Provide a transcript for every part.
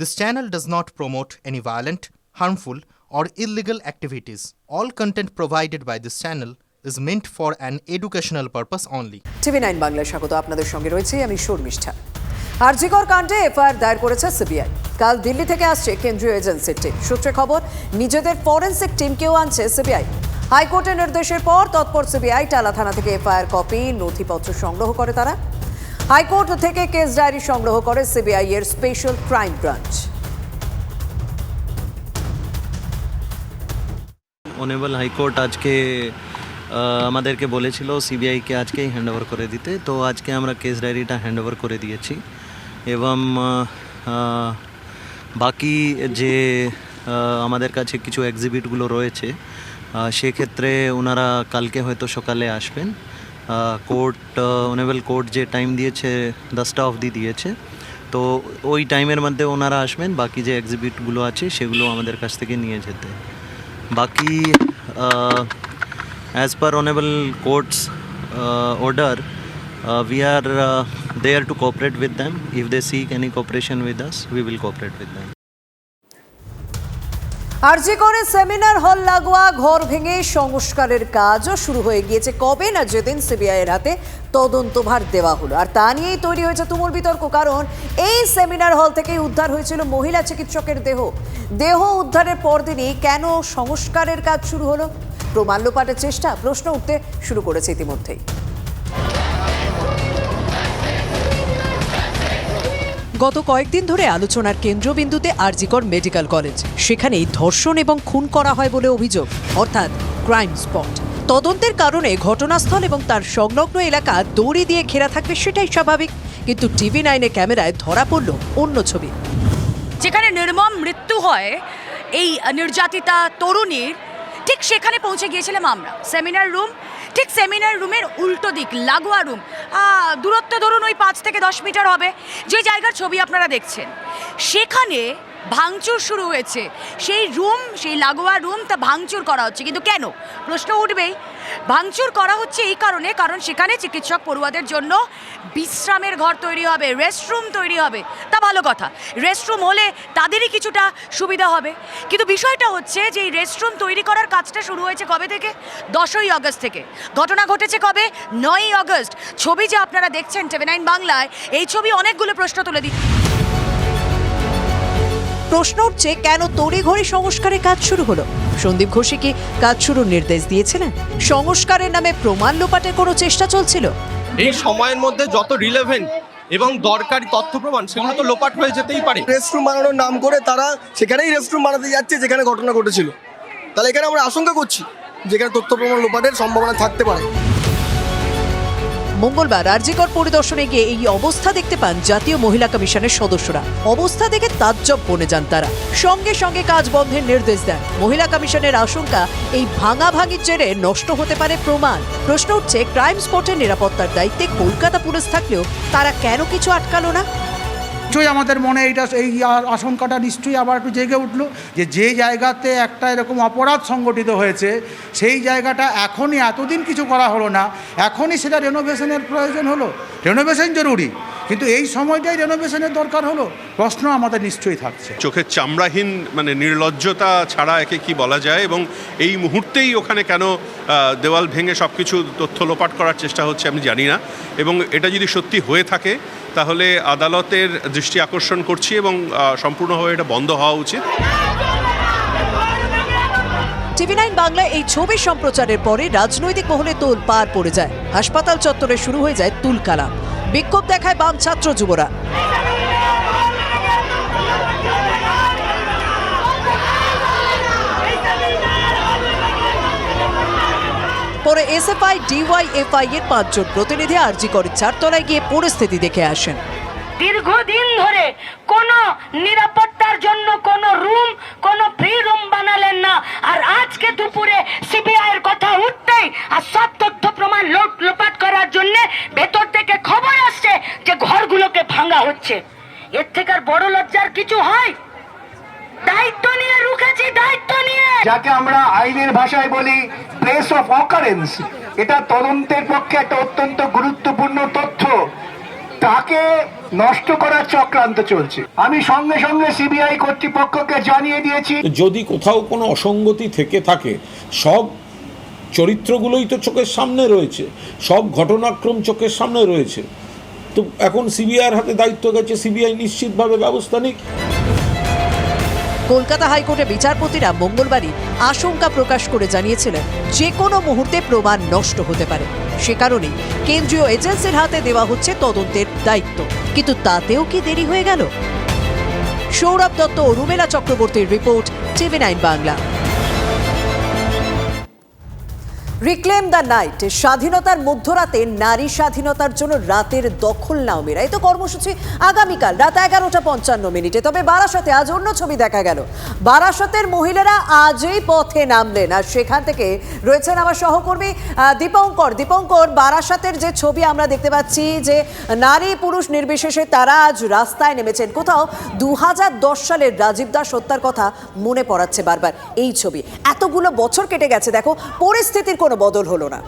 This channel does not promote any violent, harmful, or illegal activities. All content provided by this channel is meant for an educational purpose only. TV nine বাংলায় স্বাগত আপনাদের সঙ্গে রয়েছে আমি শর্মিষ্ঠা। আরজিকর কাণ্ডে FIR দায়ের করেছে সিবিআই। কাল দিল্লি থেকে আসছে কেন্দ্রীয় এজেন্সির টিম। সূত্রে খবর নিজেদের ফরেন্সিক টিমকেও আনছে সিবিআই। হাইকোর্টের নির্দেশের পর তৎপর সিবিআই টালা থানা থেকে এফআইআর কপি নথিপত্র সংগ্রহ করে তারা। হাইকোর্ট থেকে কেস ডায়েরি সংগ্রহ করে সিবিআই এর special crime branch. Honourable high court আজকে আমাদেরকে বলেছিল সিবিআইকে আজকেই হ্যান্ড ওভার করে দিতে। তো আজকে আমরা কেস ডায়েরিটা হ্যান্ড ওভার করে দিয়েছি। এবং বাকি যে আমাদের কাছে কিছু এক্সিবিটগুলো রয়েছে সেক্ষেত্রে ওনারা কালকে হয়তো সকালে আসবেন। কোর্ট অনেবল কোর্ট যে টাইম দিয়েছে দশটা অবধি দিয়েছে তো ওই টাইমের মধ্যে ওনারা আসবেন বাকি যে এক্সিবিটগুলো আছে সেগুলো আমাদের কাছ থেকে নিয়ে যেতে বাকি as per honourable courts uh, we are uh, there to cooperate with them if they seek any cooperation with us we will cooperate with them RG Kar seminar hall লাগোয়া, ঘর ভেঙে সংস্কারের কাজও শুরু হয়ে গিয়েছে। কবে না যেদিন সিবিআই এর হাতে তদন্তভার দেওয়া হলো। আর তা নিয়েই তৈরি হয়েছে তুমুল বিতর্ক, কারণ এই সেমিনার হল থেকেই উদ্ধার হয়েছিল মহিলা চিকিৎসকের দেহ। দেহ উদ্ধারের পরদিনই কেন সংস্কারের কাজ শুরু হলো? প্রমাণ লোপাটের চেষ্টা, প্রশ্ন উঠতে শুরু করেছে ইতিমধ্যেই। গত কয়েকদিন ধরে আলোচনার কেন্দ্রবিন্দুতে আরজিকর মেডিকেল কলেজ। সেখানেই ধর্ষণ এবং খুন করা হয় বলে অভিযোগ, অর্থাৎ ক্রাইম স্পট। তদন্তের কারণে ঘটনাস্থল এবং তার সংলগ্ন এলাকা দড়ি দিয়ে ঘেরা থাকবে সেটাই স্বাভাবিক, কিন্তু টিভি নাইনে ক্যামেরায় ধরা পড়ল অন্য ছবি। যেখানে নির্মম মৃত্যু হয় এই নির্যাতিতা তরুণীর, ঠিক সেখানে পৌঁছে গিয়েছিলাম আমরা। সেমিনার রুম ঠিক সেমিনার রুমের উল্টো দিক, লাগোয়া রুম দূরত্ব ধরুন ওই পাঁচ থেকে দশ মিটার হবে। যে জায়গার ছবি আপনারা দেখছেন, সেখানে ভাঙচুর শুরু হয়েছে। সেই রুম, সেই লাগোয়া রুম তা ভাঙচুর করা হচ্ছে। কিন্তু কেন? প্রশ্ন উঠবেই। ভাঙচুর করা হচ্ছে এই কারণে, কারণ সেখানে চিকিৎসক পড়ুয়াদের জন্য বিশ্রামের ঘর তৈরি হবে রেস্টরুম তৈরি হবে। তা ভালো কথা। রেস্টরুম হলে তাদেরই কিছুটা সুবিধা হবে। কিন্তু বিষয়টা হচ্ছে যে, এই রেস্টরুম তৈরি করার কাজটা শুরু হয়েছে কবে থেকে? দশই অগস্ট থেকে। ঘটনা ঘটেছে কবে? নয়ই অগস্ট ছবি যে আপনারা দেখছেন টিভি নাইন বাংলায়, এই ছবি অনেকগুলো প্রশ্ন তুলে দিচ্ছে। প্রশ্ন উঠছে কেন তড়িঘড়ি সংস্কারের কাজ শুরু হলো? সন্দীপ ঘোষে কি কাজ শুরুর নির্দেশ দিয়েছিলেন। সংস্কারের নামে প্রমাণ লোপাটের কোনো চেষ্টা চলছিল? এই সময়ের মধ্যে যত রিলেভেন্ট এবং দরকারি তথ্য প্রমাণ সেগুলো তো লোপাট হয়ে যেতেই পারে। রেস্টরুম বানানোর নাম করে তারা সেখানেই রেস্টরুম বানাতে যাচ্ছে যেখানে ঘটনা ঘটেছিল। তাহলে এখানে আমরা আশঙ্কা করছি যেখানে তথ্য প্রমাণ লোপাটের সম্ভাবনা থাকতে পারে। মঙ্গলবার আরজিকর পরিদর্শনে গিয়ে এই অবস্থা দেখতে পান জাতীয় মহিলা কমিশনের সদস্যরা। অবস্থা দেখে তাজ্জব বনে যান তারা। সঙ্গে সঙ্গে কাজ বন্ধের নির্দেশ দেন। মহিলা কমিশনের আশঙ্কা, এই ভাঙা ভাঙির জেরে নষ্ট হতে পারে প্রমাণ। প্রশ্ন উঠছে, ক্রাইম স্পটের নিরাপত্তার দায়িত্বে কলকাতা পুলিশ থাকলেও তারা কেন কিছু আটকালো না? নিশ্চয়ই আমাদের মনে এইটা, এই আশঙ্কাটা নিশ্চয়ই আবার একটু জেগে উঠল যে যে জায়গাতে একটা এরকম অপরাধ সংগঠিত হয়েছে, সেই জায়গাটা এখনই এতদিন কিছু করা হলো না, এখনই সেটা রেনোভেশনের প্রয়োজন হলো। রেনোভেশন জরুরি। কিন্তু এই সময়টাই রেনোভেশনের দরকার হলো। প্রশ্ন আমাদের নিশ্চয়ই থাকছে। চোখের চামড়াহীন মানে নির্লজ্জতা ছাড়া একে কি বলা যায়? এবং এই মুহূর্তেই ওখানে কেন দেওয়াল ভেঙে সব কিছু তথ্য লোপাট করার চেষ্টা হচ্ছে আমি জানি না। এবং এটা যদি সত্যি হয়ে থাকে তাহলে আদালতের দৃষ্টি আকর্ষণ করছি এবং সম্পূর্ণভাবে এটা বন্ধ হওয়া উচিত। টিভি নাইন বাংলায় এই ছবি সম্প্রচারের পরে রাজনৈতিক মহলে তোল পার পড়ে যায়। হাসপাতাল চত্বরে শুরু হয়ে যায় তুলকালা বিক্ষোভ দেখায় বাম ছাত্র যুবরা। পরে এসএফআই ডিওয়াইএফআই এর পাঁচজন প্রতিনিধি আর্জি করে চারতলায় গিয়ে পরিস্থিতি দেখে আসেন। দীর্ঘদিন ধরে কোনো নিরাপত্তার জন্য কোনো রুম, কোনো ফ্রি রুম বানালেন না। আর আজকে দুপুরে সিবিআই এর কথা উঠতেই আর সব তথ্য প্রমাণ লোপাট করার জন্য ভেতর থেকে খবর আসছে যে ঘরগুলোকে ভাঙা হচ্ছে। এর থেকে আর বড় লজ্জার কিছু হয়? দায়িত্ব নিয়ে রুখেছি, দায়িত্ব নিয়ে। যাকে আমরা আইনের ভাষায় বলি প্লেস অফ অকারেন্স এটা তদন্তের পক্ষে একটা অত্যন্ত গুরুত্বপূর্ণ তথ্য। তাকে নষ্ট করার চক্রান্ত চলছে। আমি সঙ্গে সঙ্গে সিবিআই কর্তৃপক্ষকে জানিয়ে দিয়েছি। যদি কোথাও কোনো অসঙ্গতি থেকে থাকে সব চরিত্রগুলোই তো চোখের সামনে রয়েছে সব ঘটনাক্রম চোখের সামনে রয়েছে। তো এখন সিবিআইয়ের হাতে দায়িত্ব গেছে সিবিআই নিশ্চিতভাবে ব্যবস্থা নিক। কলকাতা হাইকোর্টে বিচারপতিরা মঙ্গলবারই আশঙ্কা প্রকাশ করে জানিয়েছিলেন যে কোনো মুহূর্তে প্রমাণ নষ্ট হতে পারে। সে কারণে কেন্দ্রীয় এজেন্সির হাতে দেওয়া হচ্ছে তদন্তের দায়িত্ব। কিন্তু তাতেও কি দেরি হয়ে গেল? সৌরভ দত্ত রুমেলা চক্রবর্তীর report TV nine Bangla. Reclaim the night স্বাধীনতার মধ্যরাতে নারী স্বাধীনতার জন্য রাতের দখল নাও মেরা এই তো কর্মসূচি আগামীকাল রাত এগারোটা পঞ্চান্ন মিনিটে। তবে বারাসতে আজ অন্য ছবি দেখা গেল। বারাসতের মহিলারা আজই পথে নামলেন। আর সেখান থেকে রয়েছেন আমার সহকর্মী দীপঙ্কর। দীপঙ্কর, বারাসাতের যে ছবি আমরা দেখতে পাচ্ছি যে নারী পুরুষ নির্বিশেষে তারা আজ রাস্তায় নেমেছেন। কোথাও দু হাজার দশ সালের রাজীব দাস হত্যার কথা মনে পড়াচ্ছে বারবার। এই ছবি এতগুলো বছর কেটে গেছে। দেখো, পরিস্থিতির কোনো বদল হলো না।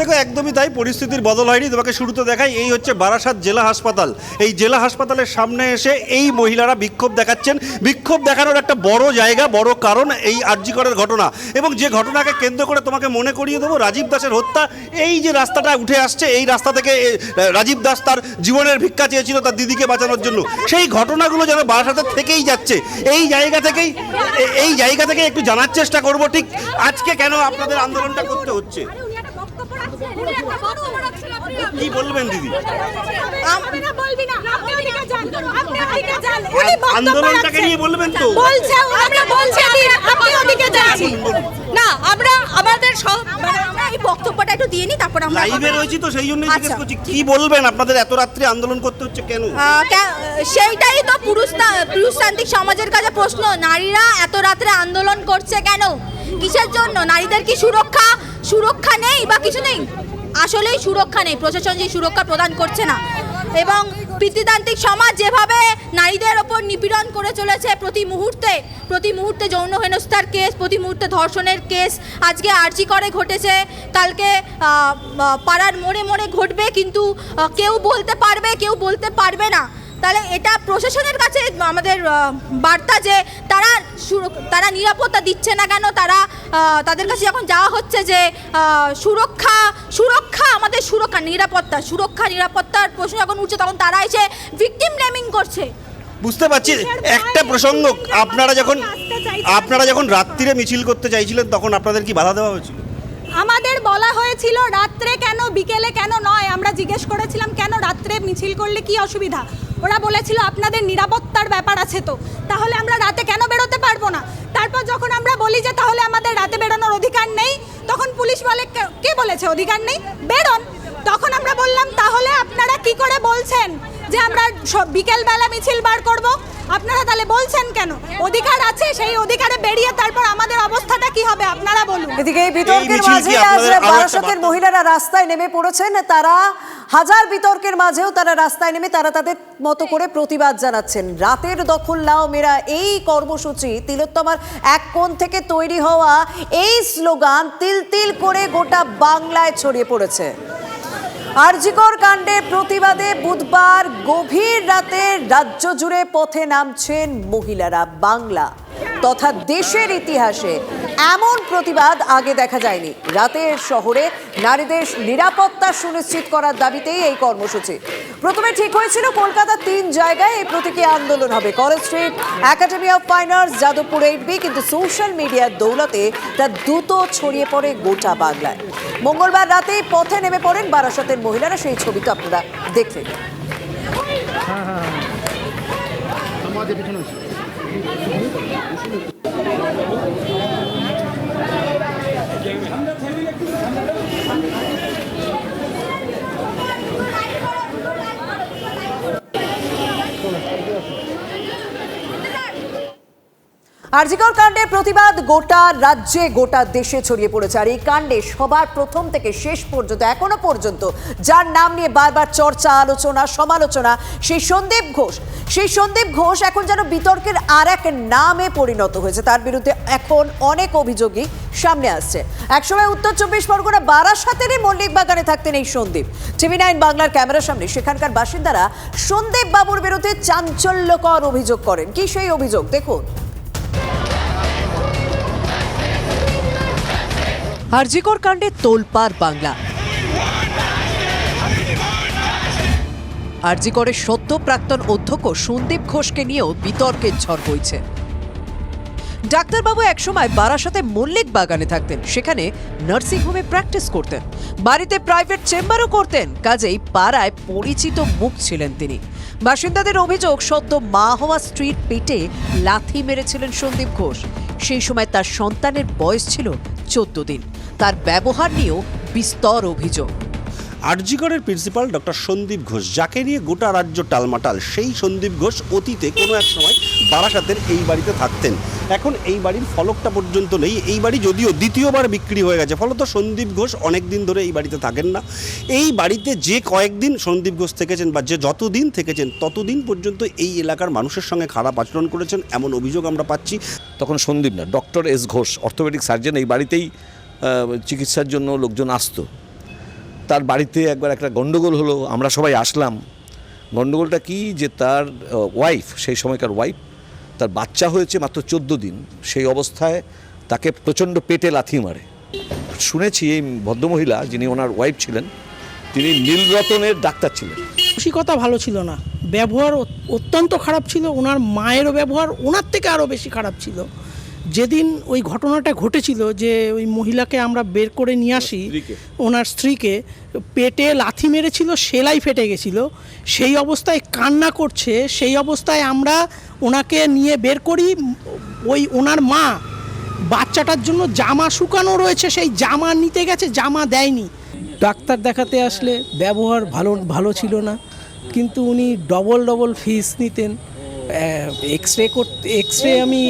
দেখো, একদমই তাই, পরিস্থিতির বদল হয়নি। তোমাকে শুরুতে দেখাই, এই হচ্ছে বারাসাত জেলা হাসপাতাল। এই জেলা হাসপাতালের সামনে এসে এই মহিলারা বিক্ষোভ দেখাচ্ছেন। বিক্ষোভ দেখানোর একটা বড় জায়গা, বড় কারণ এই আর্যিকরের ঘটনা। এবং যে ঘটনাকে কেন্দ্র করে তোমাকে মনে করিয়ে দেবো, রাজীব দাসের হত্যা, এই যে রাস্তাটা উঠে আসছে, এই রাস্তা থেকে রাজীব দাস তার জীবনের ভিক্ষা চেয়েছিল তার দিদিকে বাঁচানোর জন্য। সেই ঘটনাগুলো যেন বারাসাতের থেকেই যাচ্ছে। এই জায়গা থেকেই এই জায়গা থেকে একটু জানার চেষ্টা করব, ঠিক আজকে কেন আপনাদের আন্দোলনটা করতে হচ্ছে? কি বলবেন দিদি? আন্দোলনটাকে নিয়ে বলবেন তো। না আমরা আমাদের সব মানে আমরা এই বক্তব্যটা একটু দিয়ে নি তারপর আমরা লাইভে রয়েছি তো সেই জন্যই জিজ্ঞেস আচ্ছা। করছি কি বলবেন? আপনাদের এত রাত্রে আন্দোলন করতে হচ্ছে কেন? সেইটাই তো পুরুষ পুরুষতান্ত্রিক সমাজের কাছে প্রশ্ন। নারীরা এত রাত্রে আন্দোলন করছে কেন? কিসের জন্য? নারীদের কি সুরক্ষা? সুরক্ষা নেই বা কিছু নেই? আসলেই সুরক্ষা নেই। প্রশাসন যে সুরক্ষা প্রদান করছে না। এবং পিতৃতান্ত্রিক সমাজ যেভাবে নারীদের ওপর নিপীড়ন করে চলেছে প্রতি মুহূর্তে প্রতি মুহূর্তে যৌন হেনস্থার কেস, প্রতি মুহূর্তে ধর্ষণের কেস, আজকে আর্জি করে ঘটেছে। কালকে পাড়ার মোড়ে মোড়ে ঘটবে, কিন্তু কেউ বলতে পারবে, কেউ বলতে পারবে না। তাহলে এটা প্রশাসনের কাছে আমাদের বার্তা যে তারা তারা নিরাপত্তা দিচ্ছে না কেন? তারা তাদের কাছে যখন যাওয়া হচ্ছে যে সুরক্ষা সুরক্ষা আমাদের সুরক্ষা নিরাপত্তা সুরক্ষা নিরাপত্তার প্রশ্ন যখন উঠছে তখন তারা এসে ভিকটিম নেমিং করছে। বুঝতে পারছি একটা প্রসঙ্গ আপনারা যখন আপনারা যখন রাত্রিরে মিছিল করতে চাইছিলেন তখন আপনাদের কি বাধা দেওয়া হয়েছিল? আমাদের বলা হয়েছিল রাত্রে কেন বিকেলে কেন নয়? আমরা জিজ্ঞেস করেছিলাম কেন রাত্রে মিছিল করলে কি অসুবিধা? ওরা বলেছিল আপনাদের নিরাপত্তার ব্যাপার আছে তো। তাহলে আমরা রাতে কেন বেরোতে পারব না? তারপর যখন আমরা বলি যে তাহলে আমাদের রাতে বেরোনোর অধিকার নেই, তখন পুলিশ বলে, "কে- বলেছে অধিকার নেই? বেরোন। তখন আমরা বললাম, তাহলে আপনারা কি করে বলছেন? যে আমরা সব বিকেলবেলা মিছিল বার করব আপনারা তাহলে বলছেন কেন? অধিকার আছে সেই অধিকারে বেরিয়ে তারপর আমাদের অবস্থাটা কি হবে আপনারা বলুন। এদিকে এই বিতর্কের মাঝে আজ বারাসতের মহিলারা রাস্তায় নেমে পড়েছেন তারা হাজার বিতর্কের মাঝেও তারা রাস্তায় নেমে তারা তাদের মতো করে প্রতিবাদ জানাচ্ছেন। রাতের দখল নাও মেরা এই কর্মসূচি তিলোত্তমার এক কোণ থেকে তৈরি হওয়া এই স্লোগান তিল তিল করে গোটা বাংলায় ছড়িয়ে পড়েছে। আরজিকর কাণ্ডের প্রতিবাদে বুধবার গভীর রাতে রাজ্য জুড়ে পথে নামছেন মহিলারা বাংলা তথা দেশের ইতিহাসে। এমন প্রতিবাদ আগে দেখা যায়নি। রাতের শহরে নারীদের নিরাপত্তা সুনিশ্চিত করার দাবিতেই এই কর্মসূচি। প্রথমে ঠিক হয়েছিল কলকাতার তিন জায়গায় এই প্রতীকী আন্দোলন হবে। College street, academy of fine arts Jadavpur eight B, কিন্তু সোশ্যাল মিডিয়ার দৌলতে তা দ্রুত ছড়িয়ে পড়ে গোটা বাংলায়। মঙ্গলবার রাতে পথে নেমে পড়েন বারাসতের মহিলারা। সেই ছবি তো আপনারা দেখলেন। হ্যাঁ আরজিকর কাণ্ডের প্রতিবাদ, গোটা রাজ্যে, গোটা দেশে ছড়িয়ে পড়েছে। আর এই কাণ্ডে সবার প্রথম থেকে শেষ পর্যন্ত, এখনও পর্যন্ত, যার নাম নিয়ে বারবার চর্চা, আলোচনা, সমালোচনা, সেই সন্দীপ ঘোষ। সেই সন্দীপ ঘোষ এখন যেন বিতর্কের আর এক নামে পরিণত হয়েছে। তার বিরুদ্ধে এখন অনেক অভিযোগই সামনে আসছে। একসময় উত্তর চব্বিশ পরগনা বারাসাতেরই মল্লিক বাগানে থাকতেন এই সন্দীপ। টিভি নাইন বাংলার ক্যামেরার সামনে সেখানকার বাসিন্দারা সন্দীপ বাবুর বিরুদ্ধে চাঞ্চল্যকর অভিযোগ করেন। কি সেই অভিযোগ? দেখুন। আরজিকর কাণ্ডে তোলপাড় বাংলা। আরজিকরের সদ্য প্রাক্তন অধ্যক্ষ সন্দীপ ঘোষকে নিয়েও বিতর্কের ঝড় বইছে। ডাক্তারবাবু একসময় বারাসাতে মল্লিক বাগানে থাকতেন, সেখানে নার্সিংহোমে প্র্যাকটিস করতেন, বাড়িতে প্রাইভেট চেম্বারও করতেন, কাজেই পাড়ায় পরিচিত মুখ ছিলেন তিনি। বাসিন্দাদের অভিযোগ, সদ্য মা হওয়া স্ত্রীর পেটে লাথি মেরেছিলেন সন্দীপ ঘোষ। সেই সময় তার সন্তানের বয়স ছিল চোদ্দ দিন। তার ব্যবহার নিয়েও বিস্তর অভিযোগ। আরজিগড়ের প্রিন্সিপাল ডক্টর সন্দীপ ঘোষ, যাকে নিয়ে গোটা রাজ্য টালমাটাল, সেই সন্দীপ ঘোষ অতীতে কোনো এক সময় বারাসাতের এই বাড়িতে থাকতেন। এখন এই বাড়ির ফলকটা পর্যন্ত নেই, এই বাড়ি যদিও দ্বিতীয়বার বিক্রি হয়ে গেছে, ফলত সন্দীপ ঘোষ অনেক দিন ধরে এই বাড়িতে থাকেন না। এই বাড়িতে যে কয়েকদিন সন্দীপ ঘোষ থেকেছেন বা যে যতদিন থেকেছেন, ততদিন পর্যন্ত এই এলাকার মানুষের সঙ্গে খারাপ আচরণ করেছেন, এমন অভিযোগ আমরা পাচ্ছি। তখন সন্দীপ না, doctor S Ghosh, orthopaedic surgeon এই বাড়িতেই চিকিৎসার জন্য লোকজন আসতো। তার বাড়িতে একবার একটা গণ্ডগোল হলো, আমরা সবাই আসলাম। গণ্ডগোলটা কি যে তার ওয়াইফ সেই সময়কার ওয়াইফ তার বাচ্চা হয়েছে মাত্র চোদ্দ দিন। সেই অবস্থায় তাকে প্রচণ্ড পেটে লাথি মারে। শুনেছি এই ভদ্রমহিলা, যিনি ওনার ওয়াইফ ছিলেন, তিনি নীলরতনের ডাক্তার ছিলেন। মানসিকতা ভালো ছিল না। ব্যবহার অত্যন্ত খারাপ ছিল। ওনার মায়েরও ব্যবহার ওনার থেকে আরও বেশি খারাপ ছিল। যেদিন ওই ঘটনাটা ঘটেছিল যে ওই মহিলাকে আমরা বের করে নিয়ে আসি ওনার স্ত্রীকে পেটে লাথি মেরেছিল সেলাই ফেটে গেছিল সেই অবস্থায় কান্না করছে সেই অবস্থায় আমরা ওনাকে নিয়ে বের করি ওই ওনার মা বাচ্চাটার জন্য জামা শুকানো রয়েছে সেই জামা নিতে গেছে জামা দেয়নি। ডাক্তার দেখাতে আসলে ব্যবহার ভালো ভালো ছিল না কিন্তু উনি ডবল ডবল ফিস নিতেন এক্স রে করতে এক্স রে আমি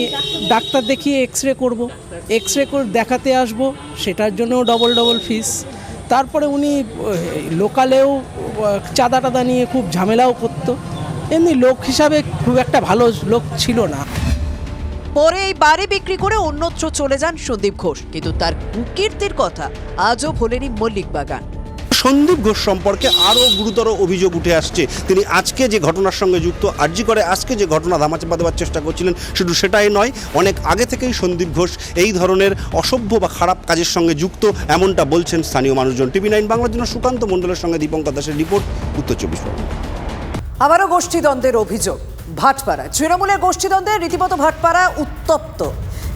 ডাক্তার দেখিয়ে এক্স রে করব। এক্স রে করে দেখাতে আসব, সেটার জন্যও ডবল ডবল ফিস তারপরে উনি লোকালেও চাঁদা টাদা নিয়ে খুব ঝামেলাও করতো। এমনি লোক হিসাবে খুব একটা ভালো লোক ছিল না। পরে এই বাড়ি বিক্রি করে অন্যত্র চলে যান সন্দীপ ঘোষ। কিন্তু তার কুকীর্তির কথা আজও ভোলেনি মল্লিক বাগান সন্দীপ ঘোষ সম্পর্কে আরও গুরুতর অভিযোগ উঠে আসছে। তিনি আজকে যে ঘটনার সঙ্গে যুক্ত, আর্জি করে আজকে যে ঘটনা ধামাচাপা দেওয়ার চেষ্টা করছিলেন, শুধু সেটাই নয়, অনেক আগে থেকেই সন্দীপ ঘোষ এই ধরনের অসভ্য বা খারাপ কাজের সঙ্গে যুক্ত, এমনটা বলছেন স্থানীয় মানুষজন। টিভি নাইন বাংলার জন্য সুকান্ত মণ্ডলের সঙ্গে দীপঙ্কর দাসের রিপোর্ট, উত্তর চব্বিশ পরগনা। আবারও গোষ্ঠীদ্বন্দ্বের অভিযোগ ভাটপাড়া তৃণমূলের গোষ্ঠীদ্বন্দ্বে রীতিমতো ভাটপাড়া উত্তপ্ত।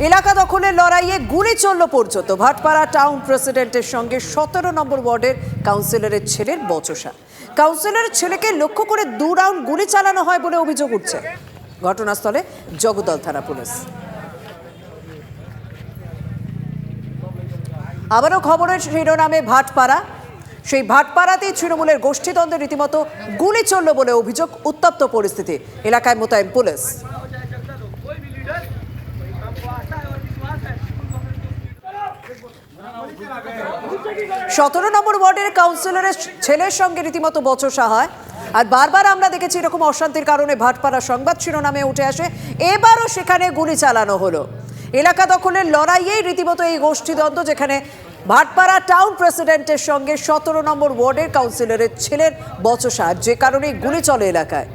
এলাকা দখলের লড়াইয়ে গুলি চলল পর্যন্ত। ভাটপাড়া টাউন প্রেসিডেন্টের সঙ্গে সতেরো নম্বর ওয়ার্ডের কাউন্সিলরের ছেলের বচসা। কাউন্সিলরের ছেলেকে লক্ষ্য করে দু রাউন্ড গুলি চালানো হয় বলে অভিযোগ উঠছে। ঘটনাস্থলে জগদল থানা পুলিশ। আবারও খবরের শিরোনামে ভাটপাড়া। সেই ভাটপাড়াতেই তৃণমূলের গোষ্ঠীদ্বন্দ্বে রীতিমতো গুলি চলল বলে অভিযোগ উত্তপ্ত পরিস্থিতি। এলাকায় মোতায়েন পুলিশ। সতেরো নম্বর ওয়ার্ডের কাউন্সিলরের ছেলের সঙ্গে রীতিমতো বচসা হয়। আর বারবার আমরা দেখেছি এরকম অশান্তির কারণে ভাটপাড়া সংবাদ শিরোনামে উঠে আসে, এবারও সেখানে গুলি চালানো হলো। এলাকা দখলের লড়াইয়েই রীতিমতো এই গোষ্ঠীদ্বন্দ্ব, যেখানে ভাটপাড়া টাউন প্রেসিডেন্টের সঙ্গে সতেরো নম্বর ওয়ার্ডের কাউন্সিলরের ছেলের বচসা যে কারণে গুলি চলে এলাকায়।